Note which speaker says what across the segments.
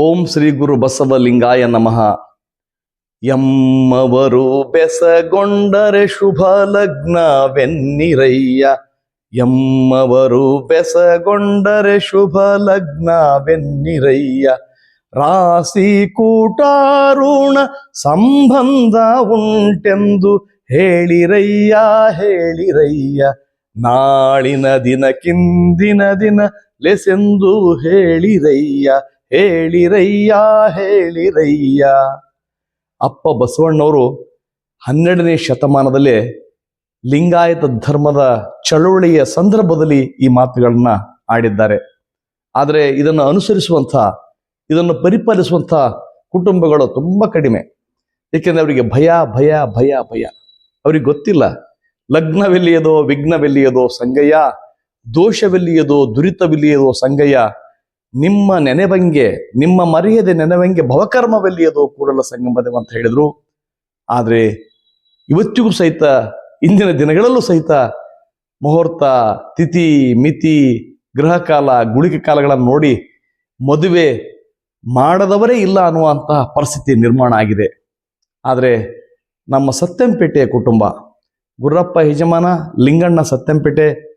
Speaker 1: ಓಂ ಶ್ರೀ ಗುರು ಬಸವಲಿಂಗಾಯ ನಮಃ. ಎಮ್ಮವರು ಬೆಸಗೊಂಡರೆ ಶುಭ ಲಗ್ನವೆನ್ನಿರಯ್ಯ. ಎಮ್ಮವರು ಬೆಸಗೊಂಡರೆ ಶುಭ ಲಗ್ನವೆನ್ನಿರಯ್ಯ. ರಾಶಿ ಕೂಟಾರುಣ ಸಂಬಂಧ ಉಂಟೆಂದು ಹೇಳಿರಯ್ಯ ಹೇಳಿರಯ್ಯ. ನಾಳಿನ ದಿನಕ್ಕಿಂದಿನ ದಿನ, ಲೆಸೆಂದು ಹೇಳಿರಯ್ಯ. ಹೇಳಿರಯ್ಯ ಹೇಳಿರಯ್ಯ. ಅಪ್ಪ ಬಸವಣ್ಣವರು ಹನ್ನೆರಡನೇ ಶತಮಾನದಲ್ಲಿ ಲಿಂಗಾಯತ ಧರ್ಮದ ಚಳುವಳಿಯ ಸಂದರ್ಭದಲ್ಲಿ ಈ ಮಾತುಗಳನ್ನ ಆಡಿದ್ದಾರೆ. ಆದರೆ ಇದನ್ನು ಅನುಸರಿಸುವಂಥ, ಇದನ್ನು ಪರಿಪಾಲಿಸುವಂಥ ಕುಟುಂಬಗಳು ತುಂಬ ಕಡಿಮೆ. ಏಕೆಂದರೆ ಅವರಿಗೆ ಭಯ ಭಯ ಭಯ ಭಯ. ಅವ್ರಿಗೆ ಗೊತ್ತಿಲ್ಲ. ಲಗ್ನವೆಲ್ಲಿಯದೋ, ವಿಘ್ನವೆಲ್ಲಿಯದೋ ಸಂಗಯ್ಯ, ದೋಷವೆಲ್ಲಿಯದೋ, ದುರಿತವಿಲ್ಲಿಯದೋ ಸಂಗಯ್ಯ ನಿಮ್ಮ ನೆನೆವಂಗೆ, ನಿಮ್ಮ ಮರ್ಯಾದೆ ನೆನೆವಂಗೆ ಭವಕರ್ಮವೆಲ್ಲಿಯದು ಕೂಡಲ ಸಂಗಮದೇವ ಅಂತ ಹೇಳಿದ್ರು. ಆದರೆ ಇವತ್ತಿಗೂ ಸಹಿತ, ಇಂದಿನ ದಿನಗಳಲ್ಲೂ ಸಹಿತ ಮುಹೂರ್ತ, ತಿಥಿ, ಮಿತಿ, ಗೃಹ ಕಾಲ, ಗುಳಿಗೆ ಕಾಲಗಳನ್ನು ನೋಡಿ ಮದುವೆ ಮಾಡದವರೇ ಇಲ್ಲ ಅನ್ನುವಂತಹ ಪರಿಸ್ಥಿತಿ ನಿರ್ಮಾಣ ಆಗಿದೆ. ಆದರೆ ನಮ್ಮ ಸತ್ಯಂಪೇಟೆಯ ಕುಟುಂಬ ಗುರ್ರಪ್ಪ ಯಜಮಾನ, ಲಿಂಗಣ್ಣ ಸತ್ಯಂಪೇಟೆ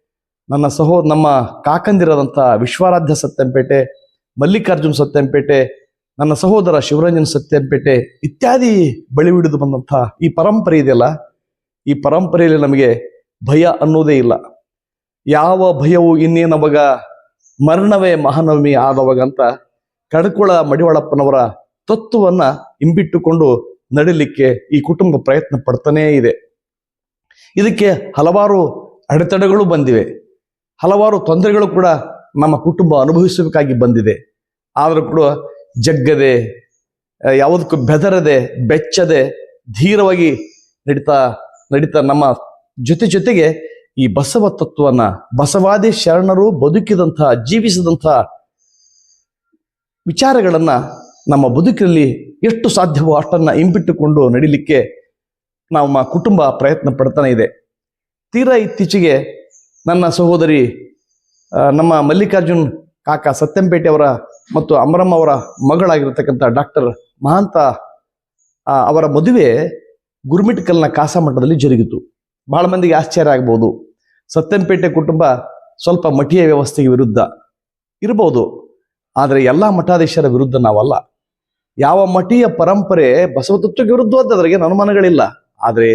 Speaker 1: ನನ್ನ ಸಹೋ ನಮ್ಮ ಕಾಕಂದಿರದಂಥ ವಿಶ್ವಾರಾಧ್ಯ ಸತ್ಯಂಪೇಟೆ, ಮಲ್ಲಿಕಾರ್ಜುನ್ ಸತ್ಯಂಪೇಟೆ, ನನ್ನ ಸಹೋದರ ಶಿವರಂಜನ್ ಸತ್ಯಂಪೇಟೆ ಇತ್ಯಾದಿ ಬಳಿ ಹಿಡಿದು ಬಂದಂಥ ಈ ಪರಂಪರೆ ಇದೆಯಲ್ಲ, ಈ ಪರಂಪರೆಯಲ್ಲಿ ನಮಗೆ ಭಯ ಅನ್ನೋದೇ ಇಲ್ಲ. ಯಾವ ಭಯವು ಇನ್ನೇನವಾಗ ಮರಣವೇ ಮಹಾನವಮಿ ಆದವಾಗ ಅಂತ ಕಡಕೊಳ ಮಡಿವಾಳಪ್ಪನವರ ತತ್ವವನ್ನ ಇಂಬಿಟ್ಟುಕೊಂಡು ನಡಿಲಿಕ್ಕೆ ಈ ಕುಟುಂಬ ಪ್ರಯತ್ನ ಪಡ್ತಾನೇ ಇದೆ. ಇದಕ್ಕೆ ಹಲವಾರು ಅಡೆತಡೆಗಳು ಬಂದಿವೆ. ಹಲವಾರು ತೊಂದರೆಗಳು ಕೂಡ ನಮ್ಮ ಕುಟುಂಬ ಅನುಭವಿಸಬೇಕಾಗಿ ಬಂದಿದೆ. ಆದರೂ ಕೂಡ ಜಗ್ಗದೆ ಯಾವುದಕ್ಕೂ ಬೆದರದೆ, ಬೆಚ್ಚದೆ, ಧೀರವಾಗಿ ನಡೀತಾ ನಡೀತಾ ನಮ್ಮ ಜೊತೆ ಜೊತೆಗೆ ಈ ಬಸವ ತತ್ವವನ್ನ, ಬಸವಾದಿ ಶರಣರು ಬದುಕಿದಂಥ ಜೀವಿಸಿದಂಥ ವಿಚಾರಗಳನ್ನ ನಮ್ಮ ಬದುಕಿನಲ್ಲಿ ಎಷ್ಟು ಸಾಧ್ಯವೋ ಅಷ್ಟನ್ನು ಹಿಂಪಿಟ್ಟುಕೊಂಡು ನಡೀಲಿಕ್ಕೆ ನಮ್ಮ ಕುಟುಂಬ ಪ್ರಯತ್ನ ಪಡ್ತಾನೆ ಇದೆ. ತೀರಾ ಇತ್ತೀಚೆಗೆ ನನ್ನ ಸಹೋದರಿ ನಮ್ಮ ಮಲ್ಲಿಕಾರ್ಜುನ್ ಕಾಕ ಸತ್ಯಂಪೇಟೆ ಅವರ ಮತ್ತು ಅಮರಮ್ಮ ಅವರ ಮಗಳಾಗಿರ್ತಕ್ಕಂಥ ಡಾಕ್ಟರ್ ಮಹಾಂತ ಅವರ ಮದುವೆ ಗುರುಮಿಟ್ಕಲ್ನ ಕಾಸಮಠದಲ್ಲಿ ಜರುಗಿತು. ಬಹಳ ಮಂದಿಗೆ ಆಶ್ಚರ್ಯ ಆಗ್ಬೋದು. ಸತ್ಯಂಪೇಟೆ ಕುಟುಂಬ ಸ್ವಲ್ಪ ಮಠೀಯ ವ್ಯವಸ್ಥೆಗೆ ವಿರುದ್ಧ ಇರಬಹುದು ಆದರೆ ಎಲ್ಲ ಮಠಾಧೀಶರ ವಿರುದ್ಧ ನಾವಲ್ಲ. ಯಾವ ಮಠೀಯ ಪರಂಪರೆ ಬಸವತತ್ವಕ್ಕೆ ವಿರುದ್ಧವಾದ ಅದರಿಗೆ ಅನುಮಾನಗಳಿಲ್ಲ. ಆದರೆ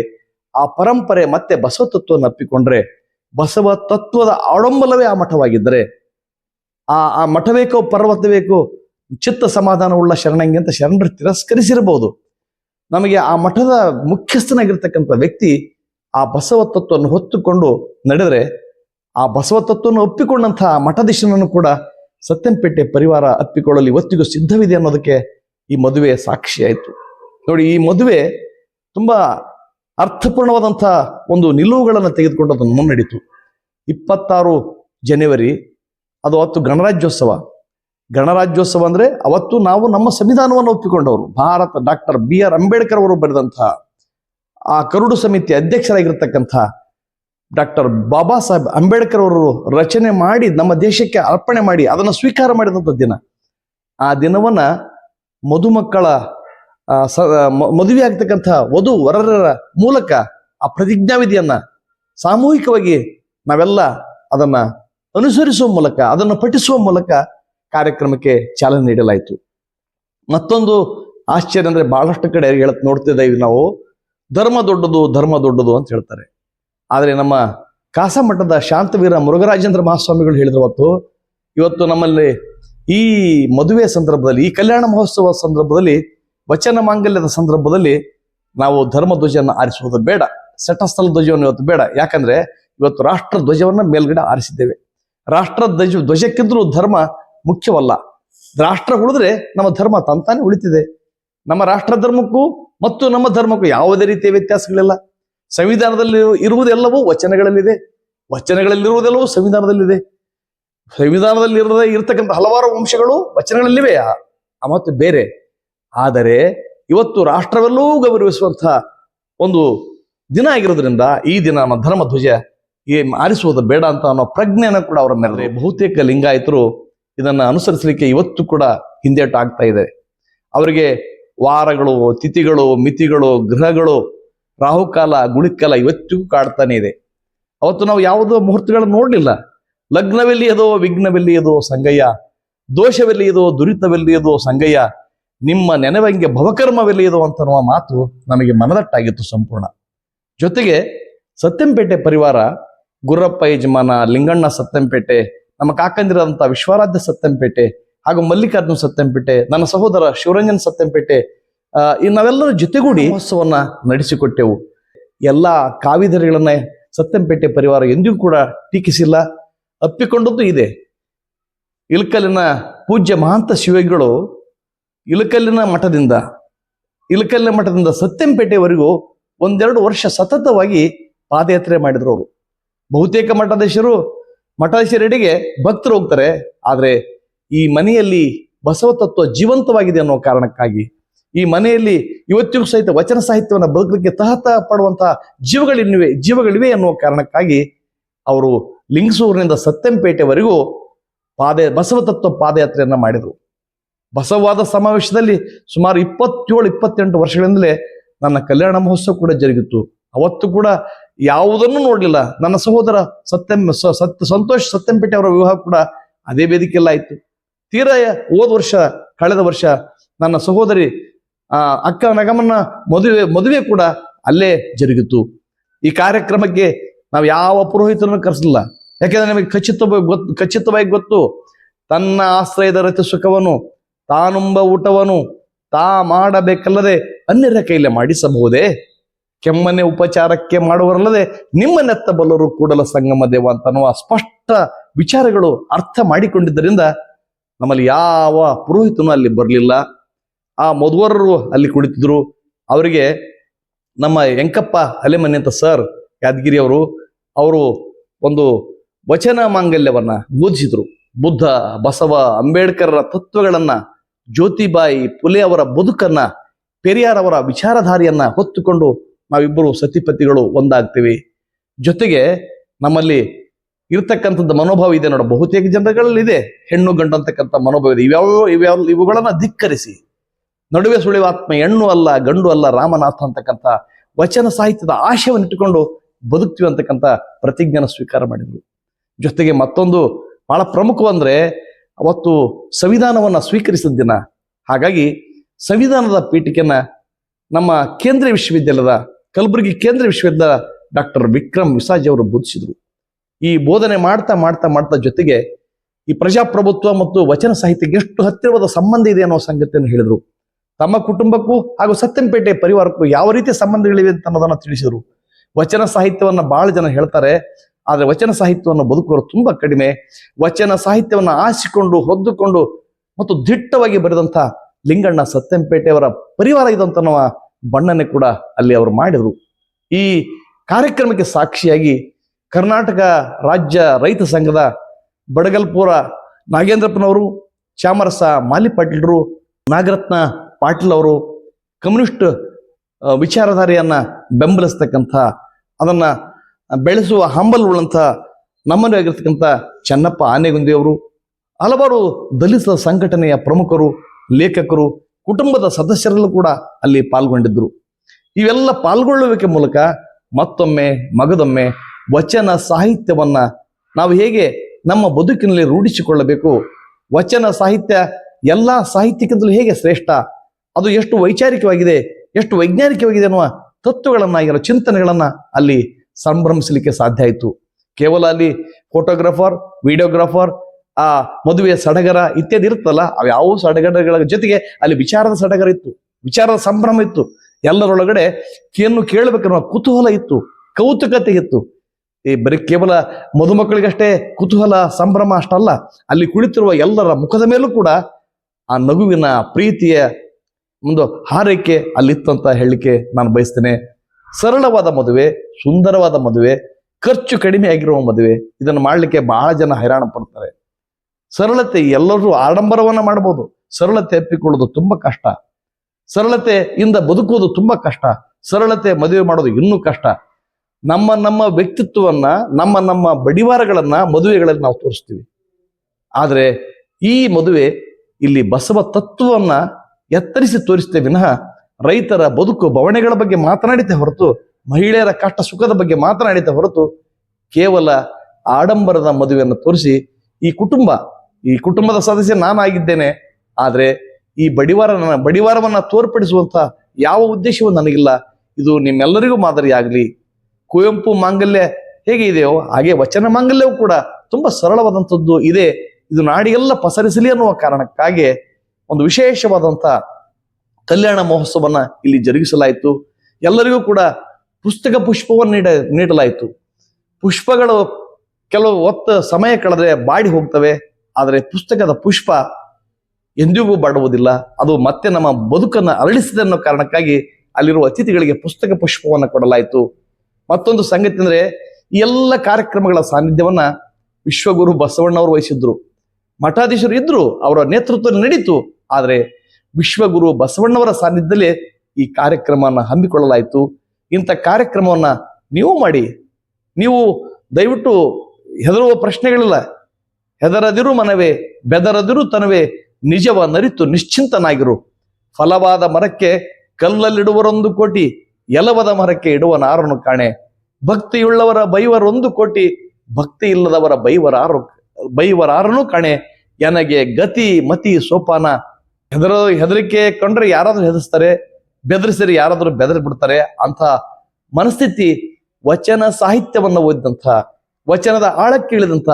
Speaker 1: ಆ ಪರಂಪರೆ ಮತ್ತೆ ಬಸವತತ್ವವನ್ನು ಅಪ್ಪಿಕೊಂಡ್ರೆ ಬಸವ ತತ್ವದ ಆಡಂಬಲವೇ ಆ ಮಠವಾಗಿದ್ದರೆ ಆ ಆ ಮಠ ಬೇಕೋ ಪರ್ವತ ಬೇಕೋ ಚಿತ್ತ ಸಮಾಧಾನವುಳ್ಳ ಶರಣಂಗೆ ಅಂತ ಶರಣರು ತಿರಸ್ಕರಿಸಿರಬಹುದು. ನಮಗೆ ಆ ಮಠದ ಮುಖ್ಯಸ್ಥನಾಗಿರ್ತಕ್ಕಂಥ ವ್ಯಕ್ತಿ ಆ ಬಸವ ತತ್ವವನ್ನು ಹೊತ್ತುಕೊಂಡು ನಡೆದರೆ ಆ ಬಸವ ತತ್ವವನ್ನು ಒಪ್ಪಿಕೊಂಡಂತಹ ಮಠಾಧೀಶನನ್ನು ಕೂಡ ಸತ್ಯಂಪೇಟೆ ಪರಿವಾರ ಅಪ್ಪಿಕೊಳ್ಳಲು ಇವತ್ತಿಗೂ ಸಿದ್ಧವಿದೆ ಅನ್ನೋದಕ್ಕೆ ಈ ಮದುವೆ ಸಾಕ್ಷಿಯಾಯಿತು ನೋಡಿ, ಈ ಮದುವೆ ತುಂಬಾ ಅರ್ಥಪೂರ್ಣವಾದಂಥ ಒಂದು ನಿಲುವುಗಳನ್ನು ತೆಗೆದುಕೊಂಡು ಅದನ್ನು ಮುನ್ನಡೀತು ಇಪ್ಪತ್ತಾರು ಜನವರಿ, ಅದು ಅವತ್ತು ಗಣರಾಜ್ಯೋತ್ಸವ. ಗಣರಾಜ್ಯೋತ್ಸವ ಅಂದರೆ ಅವತ್ತು ನಾವು ನಮ್ಮ ಸಂವಿಧಾನವನ್ನು ಒಪ್ಪಿಕೊಂಡವರು. Bharat doctor B R Ambedkar ಅವರು ಬರೆದಂತಹ ಆ ಕರುಡು ಸಮಿತಿ ಅಧ್ಯಕ್ಷರಾಗಿರ್ತಕ್ಕಂಥ ಡಾಕ್ಟರ್ ಬಾಬಾ ಸಾಹೇಬ್ ಅಂಬೇಡ್ಕರ್ ಅವರು ರಚನೆ ಮಾಡಿ, ನಮ್ಮ ದೇಶಕ್ಕೆ ಅರ್ಪಣೆ ಮಾಡಿ, ಅದನ್ನು ಸ್ವೀಕಾರ ಮಾಡಿದಂಥ ದಿನ. ಆ ದಿನವನ್ನ ಮಧುಮಕ್ಕಳ ಸ ಮದುವೆ ಆಗ್ತಕ್ಕಂಥ ವಧು ವರರ ಮೂಲಕ ಆ ಪ್ರತಿಜ್ಞಾವಿಧಿಯನ್ನ ಸಾಮೂಹಿಕವಾಗಿ ನಾವೆಲ್ಲ ಅದನ್ನ ಅನುಸರಿಸುವ ಮೂಲಕ, ಅದನ್ನು ಪಠಿಸುವ ಮೂಲಕ ಕಾರ್ಯಕ್ರಮಕ್ಕೆ ಚಾಲನೆ ನೀಡಲಾಯಿತು. ಮತ್ತೊಂದು ಆಶ್ಚರ್ಯ ಅಂದ್ರೆ ಬಹಳಷ್ಟು ಕಡೆ ಹೇಳತ್ ನೋಡ್ತಿದ್ದೇವೆ ನಾವು, ಧರ್ಮ ದೊಡ್ಡದು ಧರ್ಮ ದೊಡ್ಡದು ಅಂತ ಹೇಳ್ತಾರೆ. ಆದರೆ ನಮ್ಮ ಕಾಸಮಠದ ಶಾಂತವೀರ ಮುರುಘರಾಜೇಂದ್ರ ಮಹಾಸ್ವಾಮಿಗಳು ಹೇಳಿದ್ರು ಅವತ್ತು ಇವತ್ತು ನಮ್ಮಲ್ಲಿ ಈ ಮದುವೆ ಸಂದರ್ಭದಲ್ಲಿ, ಈ ಕಲ್ಯಾಣ ಮಹೋತ್ಸವ ಸಂದರ್ಭದಲ್ಲಿ ವಚನ ಮಾಂಗಲ್ಯದ ಸಂದರ್ಭದಲ್ಲಿ ನಾವು ಧರ್ಮ ಧ್ವಜವನ್ನು ಆರಿಸುವುದು ಬೇಡ ಸೆಟಸ್ಥಲ ಧ್ವಜವನ್ನು ಇವತ್ತು ಬೇಡ. ಯಾಕಂದ್ರೆ ಇವತ್ತು ರಾಷ್ಟ್ರ ಧ್ವಜವನ್ನ ಮೇಲ್ಗಡೆ ಆರಿಸಿದ್ದೇವೆ. ರಾಷ್ಟ್ರ ಧ್ವಜ ಧ್ವಜಕ್ಕಿಂತಲೂ ಧರ್ಮ ಮುಖ್ಯವಲ್ಲ. ರಾಷ್ಟ್ರ ಉಳಿದ್ರೆ ನಮ್ಮ ಧರ್ಮ ತಂತಾನೆ ಉಳಿತಿದೆ. ನಮ್ಮ ರಾಷ್ಟ್ರ ಧರ್ಮಕ್ಕೂ ಮತ್ತು ನಮ್ಮ ಧರ್ಮಕ್ಕೂ ಯಾವುದೇ ರೀತಿಯ ವ್ಯತ್ಯಾಸಗಳಿಲ್ಲ. ಸಂವಿಧಾನದಲ್ಲಿ ಇರುವುದೆಲ್ಲವೂ ವಚನಗಳಲ್ಲಿದೆ. ವಚನಗಳಲ್ಲಿರುವುದೆಲ್ಲವೂ ಸಂವಿಧಾನದಲ್ಲಿದೆ. ಸಂವಿಧಾನದಲ್ಲಿ ಇರದ ಇರತಕ್ಕಂಥ ಹಲವಾರು ಅಂಶಗಳು ವಚನಗಳಲ್ಲಿವೆ ಮತ್ತು ಬೇರೆ. ಆದರೆ ಇವತ್ತು ರಾಷ್ಟ್ರವೆಲ್ಲೂ ಗೌರವಿಸುವಂತಹ ಒಂದು ದಿನ ಆಗಿರೋದ್ರಿಂದ ಈ ದಿನ ನಮ್ಮ ಧರ್ಮ ಧ್ವಜ ಈ ಆರಿಸುವುದು ಬೇಡ ಅಂತ ಅನ್ನೋ ಪ್ರಜ್ಞೆಯನ್ನು ಕೂಡ ಅವರ ಮೇಲೆ ಬಹುತೇಕ ಲಿಂಗಾಯತರು ಇದನ್ನ ಅನುಸರಿಸಲಿಕ್ಕೆ ಇವತ್ತು ಕೂಡ ಹಿಂದೇಟು ಆಗ್ತಾ ಇದೆ. ಅವರಿಗೆ ವಾರಗಳು, ತಿಥಿಗಳು, ಮಿತಿಗಳು, ಗ್ರಹಗಳು, ರಾಹುಕಾಲ, ಗುಳಿಕಾಲ ಇವತ್ತಿಗೂ ಕಾಡ್ತಾನೆ ಇದೆ. ಅವತ್ತು ನಾವು ಯಾವುದೋ ಮುಹೂರ್ತಗಳನ್ನು ನೋಡಲಿಲ್ಲ. ಲಗ್ನವೆಲ್ಲಿಯದೋ, ವಿಘ್ನವೆಲ್ಲಿಯದೋ ಸಂಗಯ್ಯ, ದೋಷವೆಲ್ಲಿಯದೋ, ದುರಿತವೆಲ್ಲಿಯದೋ ಸಂಗಯ್ಯ ನಿಮ್ಮ ನೆನವಂಗೆ ಭವಕರ್ಮವಿಲ್ಲದು ಅಂತನ್ನುವ ಮಾತು ನಮಗೆ ಮನದಟ್ಟಾಗಿತ್ತು ಸಂಪೂರ್ಣ. ಜೊತೆಗೆ ಸತ್ಯಂಪೇಟೆ ಪರಿವಾರ, ಗುರ್ರಪ್ಪ ಯಜಮಾನ, ಲಿಂಗಣ್ಣ ಸತ್ಯಂಪೇಟೆ, ನಮ್ಮ ಕಾಕಂದಿರಾದಂಥ ವಿಶ್ವರಾಧ್ಯ ಸತ್ಯಂಪೇಟೆ ಹಾಗೂ ಮಲ್ಲಿಕಾರ್ಜುನ ಸತ್ಯಂಪೇಟೆ, ನನ್ನ ಸಹೋದರ ಶಿವರಂಜನ್ ಸತ್ಯಂಪೇಟೆ ಈ ನಾವೆಲ್ಲರ ಜೊತೆಗೂಡಿ ಮಹೋತ್ಸವನ್ನ ನಡೆಸಿಕೊಟ್ಟೆವು. ಎಲ್ಲ ಕಾವಿದರಿಗಳನ್ನ ಸತ್ಯಂಪೇಟೆ ಪರಿವಾರ ಎಂದಿಗೂ ಕೂಡ ಟೀಕಿಸಿಲ್ಲ. ಅಪ್ಪಿಕೊಂಡದ್ದು ಇದೆ. ಇಳಕಲ್ಲಿನ ಪೂಜ್ಯ ಮಹಾಂತ ಶಿವಗಳು ಇಳಕಲ್ಲಿನ ಮಠದಿಂದ ಇಳಕಲ್ಲಿನ ಮಠದಿಂದ ಸತ್ಯಂಪೇಟೆವರೆಗೂ ಒಂದೆರಡು ವರ್ಷ ಸತತವಾಗಿ ಪಾದಯಾತ್ರೆ ಮಾಡಿದ್ರು ಅವರು. ಬಹುತೇಕ ಮಠಾಧೀಶರು, ಮಠಾಧೀಶರೆಡೆಗೆ ಭಕ್ತರು ಹೋಗ್ತಾರೆ, ಆದರೆ ಈ ಮನೆಯಲ್ಲಿ ಬಸವ ತತ್ವ ಜೀವಂತವಾಗಿದೆ ಅನ್ನೋ ಕಾರಣಕ್ಕಾಗಿ ಈ ಮನೆಯಲ್ಲಿ ಇವತ್ತಿಗೂ ಸಹಿತ ವಚನ ಸಾಹಿತ್ಯವನ್ನು ಬದುಕಲಿಕ್ಕೆ ತಹತ ಪಡುವಂತಹ ಜೀವಗಳಿವೆ ಜೀವಗಳಿವೆ ಅನ್ನುವ ಕಾರಣಕ್ಕಾಗಿ ಅವರು ಲಿಂಗಸೂರಿನಿಂದ ಸತ್ಯಂಪೇಟೆವರೆಗೂ ಪಾದ ಬಸವ ತತ್ವ ಪಾದಯಾತ್ರೆಯನ್ನ ಮಾಡಿದರು. ಬಸವವಾದ ಸಮಾವೇಶದಲ್ಲಿ ಸುಮಾರು ಇಪ್ಪತ್ತೇಳು, ಇಪ್ಪತ್ತೆಂಟು ವರ್ಷಗಳಿಂದಲೇ ನನ್ನ ಕಲ್ಯಾಣ ಮಹೋತ್ಸವ ಕೂಡ ಜರುಗಿತ್ತು ಅವತ್ತು ಕೂಡ ಯಾವುದನ್ನು ನೋಡಲಿಲ್ಲ. ನನ್ನ ಸಹೋದರ ಸತ್ಯಂ ಸತ್ಯ ಸತ್, ಸಂತೋಷ್ ಸತ್ಯಂಪೇಟೆ ಅವರ ವಿವಾಹ ಕೂಡ ಅದೇ ವೇದಿಕೆಯಲ್ಲ ಆಯ್ತು. ತೀರಾ ಹೋದ ವರ್ಷ, ಕಳೆದ ವರ್ಷ ನನ್ನ ಸಹೋದರಿ ಅಕ್ಕ ನಗಮನ ಮದುವೆ ಮದುವೆ ಕೂಡ ಅಲ್ಲೇ ಜರುಗಿತು. ಈ ಕಾರ್ಯಕ್ರಮಕ್ಕೆ ನಾವು ಯಾವ ಪುರೋಹಿತರನ್ನು ಕರೆಸಲಿಲ್ಲ ಯಾಕೆಂದ್ರೆ ನಮಗೆ ಖಚಿತವಾಗಿ ಗೊತ್ತು ಖಚಿತವಾಗಿ ಗೊತ್ತು, ತನ್ನ ಆಶ್ರಯದ ರತಿ ಸುಖವನ್ನು ತಾನುಂಬ ಊಟವನ್ನು ತಾ ಮಾಡಬೇಕಲ್ಲದೆ ಅನ್ಯರ ಕೈಲೇ ಮಾಡಿಸಬಹುದೇ? ಕೆಮ್ಮನೆ ಉಪಚಾರಕ್ಕೆ ಮಾಡುವರಲ್ಲದೆ ನಿಮ್ಮನ್ನೆತ್ತಬಲ್ಲರು ಕೂಡಲ ಸಂಗಮ ದೇವ ಅಂತನ್ನುವ ಸ್ಪಷ್ಟ ವಿಚಾರಗಳು ಅರ್ಥ ಮಾಡಿಕೊಂಡಿದ್ದರಿಂದ ನಮ್ಮಲ್ಲಿ ಯಾವ ಪುರೋಹಿತನು ಅಲ್ಲಿ ಬರಲಿಲ್ಲ. ಆ ಮಧುವರರು ಅಲ್ಲಿ ಕುಳಿತಿದ್ರು. ಅವರಿಗೆ, ನಮ್ಮ ಎಂಕಪ್ಪ ಅಲೆಮನೆ ಅಂತ ಸರ್ ಯಾದಗಿರಿ ಅವರು ಅವರು ಒಂದು ವಚನ ಮಾಂಗಲ್ಯವನ್ನ ಬೋಧಿಸಿದ್ರು. ಬುದ್ಧ, ಬಸವ, ಅಂಬೇಡ್ಕರ್ರ ತತ್ವಗಳನ್ನ ಜ್ಯೋತಿಬಾಯಿ ಪುಲೆ ಅವರ ಬದುಕನ್ನ, ಪೆರಿಯಾರ್ ಅವರ ವಿಚಾರಧಾರಿಯನ್ನ ಹೊತ್ತುಕೊಂಡು ನಾವಿಬ್ಬರು ಸತಿಪತಿಗಳು ಒಂದಾಗ್ತೀವಿ. ಜೊತೆಗೆ ನಮ್ಮಲ್ಲಿ ಇರ್ತಕ್ಕಂಥದ್ದು ಮನೋಭಾವ ಇದೆ ನೋಡ, ಬಹುತೇಕ ಜನಗಳಲ್ಲಿ ಇದೆ ಹೆಣ್ಣು ಗಂಡಂತಕ್ಕಂಥ ಮನೋಭಾವ ಇದೆ. ಇವ್ಯಾವ ಇವ್ಯಾವ, ಇವುಗಳನ್ನ ಧಿಕ್ಕರಿಸಿ. ನಡುವೆ ಸುಳಿವ ಆತ್ಮ ಹೆಣ್ಣು ಅಲ್ಲ, ಗಂಡು ಅಲ್ಲ, ರಾಮನಾಥ ಅಂತಕ್ಕಂಥ ವಚನ ಸಾಹಿತ್ಯದ ಆಶಯವನ್ನು ಇಟ್ಟುಕೊಂಡು ಬದುಕ್ತೀವಿ ಅಂತಕ್ಕಂಥ ಪ್ರತಿಜ್ಞಾನ ಸ್ವೀಕಾರ ಮಾಡಿದ್ರು. ಜೊತೆಗೆ ಮತ್ತೊಂದು ಬಹಳ ಪ್ರಮುಖವಂದ್ರೆ ಅವತ್ತು ಸಂವಿಧಾನವನ್ನ ಸ್ವೀಕರಿಸಿದ ದಿನ. ಹಾಗಾಗಿ ಸಂವಿಧಾನದ ಪೀಠಿಕೆಯನ್ನ ನಮ್ಮ ಕೇಂದ್ರೀಯ ವಿಶ್ವವಿದ್ಯಾಲಯದ, ಕಲಬುರಗಿ ಕೇಂದ್ರ ವಿಶ್ವವಿದ್ಯಾಲಯ ಡಾಕ್ಟರ್ ವಿಕ್ರಮ್ ವಿಸಾಜಿ ಅವರು ಬೋಧಿಸಿದರು. ಈ ಬೋಧನೆ ಮಾಡ್ತಾ ಮಾಡ್ತಾ ಮಾಡ್ತಾ ಜೊತೆಗೆ ಈ ಪ್ರಜಾಪ್ರಭುತ್ವ ಮತ್ತು ವಚನ ಸಾಹಿತ್ಯಕ್ಕೆ ಎಷ್ಟು ಹತ್ತಿರವಾದ ಸಂಬಂಧ ಇದೆ ಅನ್ನೋ ಸಂಗತಿಯನ್ನು ಹೇಳಿದರು. ತಮ್ಮ ಕುಟುಂಬಕ್ಕೂ ಹಾಗೂ ಸತ್ಯಂಪೇಟೆ ಪರಿವಾರಕ್ಕೂ ಯಾವ ರೀತಿಯ ಸಂಬಂಧಗಳಿವೆ ಅಂತ ಅನ್ನೋದನ್ನು ತಿಳಿಸಿದರು. ವಚನ ಸಾಹಿತ್ಯವನ್ನ ಬಹಳ ಜನ ಹೇಳ್ತಾರೆ ಆದ್ರೆ ವಚನ ಸಾಹಿತ್ಯವನ್ನು ಬದುಕುವರು ತುಂಬಾ ಕಡಿಮೆ. ವಚನ ಸಾಹಿತ್ಯವನ್ನು ಆಸಿಕೊಂಡು ಹೊದ್ದುಕೊಂಡು ಮತ್ತು ದಿಟ್ಟವಾಗಿ ಬರೆದಂತ ಲಿಂಗಣ್ಣ ಸತ್ಯಂಪೇಟೆಯವರ ಪರಿವಾರ ಇದಂತ ಬಣ್ಣನೆ ಕೂಡ ಅಲ್ಲಿ ಅವರು ಮಾಡಿದ್ರು. ಈ ಕಾರ್ಯಕ್ರಮಕ್ಕೆ ಸಾಕ್ಷಿಯಾಗಿ ಕರ್ನಾಟಕ ರಾಜ್ಯ ರೈತ ಸಂಘದ ಬಡಗಲ್ಪುರ ನಾಗೇಂದ್ರಪ್ಪನವರು, ಚಾಮರಸ ಮಾಲಿ ಪಾಟೀಲ್ರು, ನಾಗರತ್ನ ಪಾಟೀಲ್ ಅವರು ಕಮ್ಯುನಿಸ್ಟ್ ವಿಚಾರಧಾರೆಯನ್ನ ಬೆಂಬಲಿಸ್ತಕ್ಕಂಥ ಅದನ್ನ ಬೆಳೆಸುವ ಹಂಬಲ್ ಉಳ್ಳಂಥ ನಮ್ಮಲ್ಲಿ ಆಗಿರ್ತಕ್ಕಂಥ ಚೆನ್ನಪ್ಪ ಆನೆಗುಂದಿ ಅವರು, ಹಲವಾರು ದಲಿತ ಸಂಘಟನೆಯ ಪ್ರಮುಖರು, ಲೇಖಕರು, ಕುಟುಂಬದ ಸದಸ್ಯರಲ್ಲೂ ಕೂಡ ಅಲ್ಲಿ ಪಾಲ್ಗೊಂಡಿದ್ದರು. ಇವೆಲ್ಲ ಪಾಲ್ಗೊಳ್ಳುವಿಕೆ ಮೂಲಕ ಮತ್ತೊಮ್ಮೆ, ಮಗದೊಮ್ಮೆ ವಚನ ಸಾಹಿತ್ಯವನ್ನ ನಾವು ಹೇಗೆ ನಮ್ಮ ಬದುಕಿನಲ್ಲಿ ರೂಢಿಸಿಕೊಳ್ಳಬೇಕು, ವಚನ ಸಾಹಿತ್ಯ ಎಲ್ಲ ಸಾಹಿತ್ಯಕ್ಕಿಂತಲೂ ಹೇಗೆ ಶ್ರೇಷ್ಠ, ಅದು ಎಷ್ಟು ವೈಚಾರಿಕವಾಗಿದೆ, ಎಷ್ಟು ವೈಜ್ಞಾನಿಕವಾಗಿದೆ ಅನ್ನುವ ತತ್ವಗಳನ್ನ ಇರೋ ಚಿಂತನೆಗಳನ್ನ ಅಲ್ಲಿ ಸಂಭ್ರಮಿಸಲಿಕ್ಕೆ ಸಾಧ್ಯ ಆಯಿತು. ಕೇವಲ ಅಲ್ಲಿ ಫೋಟೋಗ್ರಾಫರ್ ವಿಡಿಯೋಗ್ರಾಫರ್ ಆ ಮದುವೆಯ ಸಡಗರ ಇತ್ಯಾದಿ ಇರುತ್ತಲ್ಲ, ಅವು ಯಾವ ಸಡಗರಗಳ ಜೊತೆಗೆ ಅಲ್ಲಿ ವಿಚಾರದ ಸಡಗರ ಇತ್ತು. ವಿಚಾರದ ಸಂಭ್ರಮ ಇತ್ತು. ಎಲ್ಲರೊಳಗಡೆ ಕೇನ್ನು ಕೇಳಬೇಕನ್ನುವ ಕುತೂಹಲ ಇತ್ತು. ಕೌತುಕತೆ ಇತ್ತು. ಈ ಬರೀ ಕೇವಲ ಮಧುಮಕ್ಕಳಿಗಷ್ಟೇ ಕುತೂಹಲ, ಸಂಭ್ರಮ ಅಷ್ಟಲ್ಲ. ಅಲ್ಲಿ ಕುಳಿತಿರುವ ಎಲ್ಲರ ಮುಖದ ಮೇಲೂ ಕೂಡ ಆ ನಗುವಿನ ಪ್ರೀತಿಯ ಒಂದು ಹಾರೈಕೆ ಅಲ್ಲಿತ್ತಂತ ಹೇಳಲಿಕ್ಕೆ ನಾನು ಬಯಸ್ತೇನೆ. ಸರಳವಾದ ಮದುವೆ, ಸುಂದರವಾದ ಮದುವೆ, ಖರ್ಚು ಕಡಿಮೆ ಆಗಿರುವ ಮದುವೆ, ಇದನ್ನು ಮಾಡಲಿಕ್ಕೆ ಬಹಳ ಜನ ಹೈರಾಣ ಪಡ್ತಾರೆ. ಸರಳತೆ ಎಲ್ಲರೂ ಆಡಂಬರವನ್ನ ಮಾಡಬಹುದು ಸರಳತೆ ಅಪ್ಪಿಕೊಳ್ಳೋದು ತುಂಬಾ ಕಷ್ಟ. ಸರಳತೆ ಇಂದ ಬದುಕುವುದು ತುಂಬಾ ಕಷ್ಟ. ಸರಳತೆ ಮದುವೆ ಮಾಡೋದು ಇನ್ನೂ ಕಷ್ಟ. ನಮ್ಮ ನಮ್ಮ ವ್ಯಕ್ತಿತ್ವವನ್ನ, ನಮ್ಮ ನಮ್ಮ ಬಡಿವಾರಗಳನ್ನ ಮದುವೆಗಳಲ್ಲಿ ನಾವು ತೋರಿಸ್ತೀವಿ. ಆದರೆ ಈ ಮದುವೆ ಇಲ್ಲಿ ಬಸವ ತತ್ವವನ್ನ ಎತ್ತರಿಸಿ ತೋರಿಸ್ತೇ ವಿನಃ ರೈತರ ಬದುಕು ಬವಣೆಗಳ ಬಗ್ಗೆ ಮಾತನಾಡಿದ್ದೆ ಹೊರತು, ಮಹಿಳೆಯರ ಕಷ್ಟ ಸುಖದ ಬಗ್ಗೆ ಮಾತನಾಡಿದ್ದೆ ಹೊರತು ಕೇವಲ ಆಡಂಬರದ ಮದುವೆಯನ್ನು ತೋರಿಸಿ ಈ ಕುಟುಂಬ, ಈ ಕುಟುಂಬದ ಸದಸ್ಯ ನಾನಾಗಿದ್ದೇನೆ. ಆದರೆ ಈ ಬಡಿವಾರ ಬಡಿವಾರವನ್ನು ತೋರ್ಪಡಿಸುವಂತ ಯಾವ ಉದ್ದೇಶವೂ ನನಗಿಲ್ಲ. ಇದು ನಿಮ್ಮೆಲ್ಲರಿಗೂ ಮಾದರಿಯಾಗಲಿ. ಕುವೆಂಪು ಮಾಂಗಲ್ಯ ಹೇಗೆ ಇದೆಯೋ ಹಾಗೆ ವಚನ ಮಾಂಗಲ್ಯವೂ ಕೂಡ ತುಂಬಾ ಸರಳವಾದಂಥದ್ದು ಇದೆ. ಇದು ನಾಡಿಗೆಲ್ಲ ಪಸರಿಸಲಿ ಅನ್ನುವ ಕಾರಣಕ್ಕಾಗಿ ಒಂದು ವಿಶೇಷವಾದಂಥ ಕಲ್ಯಾಣ ಮಹೋತ್ಸವವನ್ನು ಇಲ್ಲಿ ಜರುಗಿಸಲಾಯಿತು. ಎಲ್ಲರಿಗೂ ಕೂಡ ಪುಸ್ತಕ ಪುಷ್ಪವನ್ನು ನೀಡ, ನೀಡಲಾಯಿತು. ಪುಷ್ಪಗಳು ಕೆಲವು ಹೊತ್ತು ಸಮಯ ಕಳೆದ್ರೆ ಬಾಡಿ ಹೋಗ್ತವೆ, ಆದರೆ ಪುಸ್ತಕದ ಪುಷ್ಪ ಎಂದಿಗೂ ಬಾಡುವುದಿಲ್ಲ. ಅದು ಮತ್ತೆ ನಮ್ಮ ಬದುಕನ್ನು ಅರಳಿಸಿದೆ ಅನ್ನೋ ಕಾರಣಕ್ಕಾಗಿ ಅಲ್ಲಿರುವ ಅತಿಥಿಗಳಿಗೆ ಪುಸ್ತಕ ಪುಷ್ಪವನ್ನು ಕೊಡಲಾಯಿತು. ಮತ್ತೊಂದು ಸಂಗತಿ ಅಂದ್ರೆ, ಈ ಎಲ್ಲ ಕಾರ್ಯಕ್ರಮಗಳ ಸಾನ್ನಿಧ್ಯವನ್ನ ವಿಶ್ವಗುರು ಬಸವಣ್ಣವರು ವಹಿಸಿದ್ರು. ಮಠಾಧೀಶರು ಇದ್ರು, ಅವರ ನೇತೃತ್ವ ನಡೀತು, ಆದರೆ ವಿಶ್ವಗುರು ಬಸವಣ್ಣವರ ಸಾನ್ನಿಧ್ಯದಲ್ಲಿ ಈ ಕಾರ್ಯಕ್ರಮವನ್ನು ಹಮ್ಮಿಕೊಳ್ಳಲಾಯಿತು. ಇಂಥ ಕಾರ್ಯಕ್ರಮವನ್ನು ನೀವು ಮಾಡಿ. ನೀವು ದಯವಿಟ್ಟು ಹೆದರುವ ಪ್ರಶ್ನೆಗಳಿಲ್ಲ. ಹೆದರದಿರು ಮನವೇ, ಬೆದರದಿರು ತನವೇ, ನಿಜವ ನರಿತು ನಿಶ್ಚಿಂತನಾಗಿರು. ಫಲವಾದ ಮರಕ್ಕೆ ಕಲ್ಲಲ್ಲಿಡುವರೊಂದು ಕೋಟಿ, ಎಲವದ ಮರಕ್ಕೆ ಇಡುವ ನಾರನು ಕಾಣೆ. ಭಕ್ತಿಯುಳ್ಳವರ ಬೈವರೊಂದು ಕೋಟಿ ಭಕ್ತಿ ಇಲ್ಲದವರ ಬೈವರಾರು, ಬೈವರಾರನು ಕಾಣೆ. ನನಗೆ ಗತಿ, ಮತಿ, ಸೋಪಾನ ಹೆದರ ಹೆದರಿಕೆ ಕಂಡ್ರೆ ಯಾರಾದ್ರೂ ಹೆದರ್ಸ್ತಾರೆ, ಬೆದರಿಸಿದ್ರೆ ಯಾರಾದ್ರೂ ಬೆದರಿ ಬಿಡ್ತಾರೆ ಅಂತ ಮನಸ್ಥಿತಿ ವಚನ ಸಾಹಿತ್ಯವನ್ನು ಓದಿದಂಥ, ವಚನದ ಆಳಕ್ಕೆ ಇಳಿದಂಥ,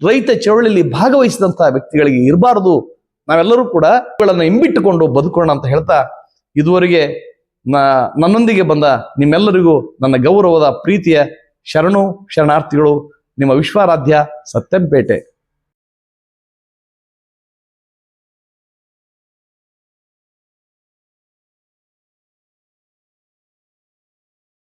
Speaker 1: ರೈತ ಚಳವಳಿಯಲ್ಲಿ ಭಾಗವಹಿಸಿದಂಥ ವ್ಯಕ್ತಿಗಳಿಗೆ ಇರಬಾರದು. ನಾವೆಲ್ಲರೂ ಕೂಡ ಇವುಗಳನ್ನು ಇಂಬಿಟ್ಟುಕೊಂಡು ಬದುಕೋಣ ಅಂತ ಹೇಳ್ತಾ ಇದುವರೆಗೆ ನನ್ನೊಂದಿಗೆ ಬಂದ ನಿಮ್ಮೆಲ್ಲರಿಗೂ ನನ್ನ ಗೌರವದ ಪ್ರೀತಿಯ ಶರಣು, ಶರಣಾರ್ಥಿಗಳು ನಿಮ್ಮ ವಿಶ್ವಾರಾಧ್ಯ ಸತ್ಯಂಪೇಟೆ.